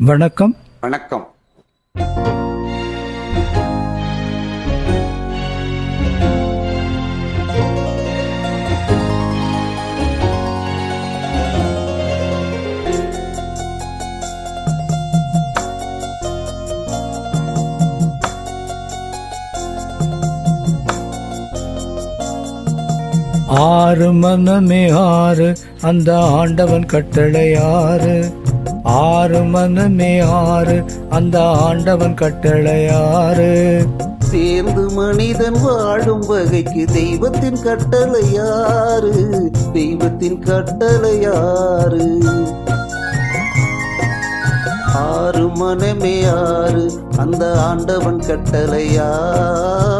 வணக்கம். வணக்கம். ஆறு மனமே ஆறு அந்த ஆண்டவன் கட்டளை ஆறு ஆறு மனமே ஆறு அந்த ஆண்டவன் கட்டளையாறு. சேர்ந்து மனிதன் வாழும் வகைக்கு தெய்வத்தின் கட்டளையாறு தெய்வத்தின் கட்டளையாறு. ஆறு மனமே ஆறு அந்த ஆண்டவன் கட்டளையாறு.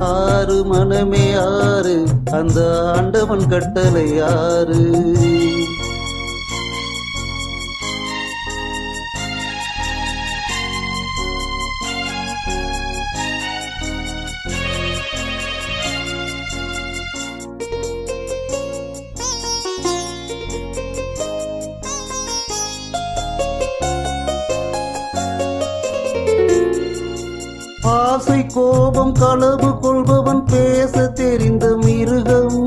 ஆறு மனமே ஆறு. அந்த ஆண்டவன் கட்டளை ஆறு. கோபம் களவு கொள்பவன் பேச தெரிந்த மிருகம்.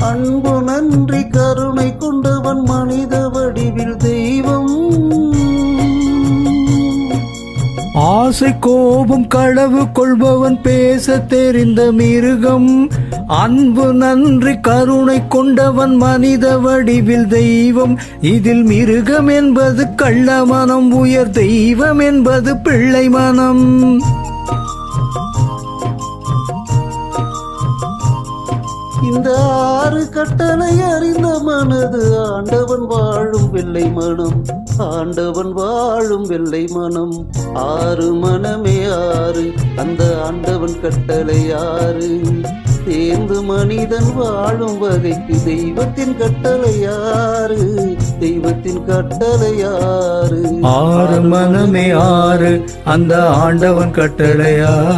அன்பு நன்றி கருணை கொண்டவன் மனித வடிவில் தெய்வம். ஆசை கோபம் களவு கொள்பவன் பேச தெரிந்த மிருகம். அன்பு நன்றி கருணை கொண்டவன் மனித வடிவில் தெய்வம். இதில் மிருகம் என்பது கள்ள மனம் உயர் தெய்வம் என்பது பிள்ளை மனம். இந்த ஆறு கட்டளை அறிந்த மனது ஆண்டவன் வாழும் வெள்ளை மனம். ஆண்டவன் வாழும் வெள்ளை மனம். ஆறு மனமே ஆறு அந்த ஆண்டவன் கட்டளை ஆறு. சேர்ந்து மனிதன் வாழும் வகைக்கு தெய்வத்தின் கட்டளை யாரு தெய்வத்தின் கட்டளையாறு. ஆறு மனமே ஆறு அந்த ஆண்டவன் கட்டளையாறு.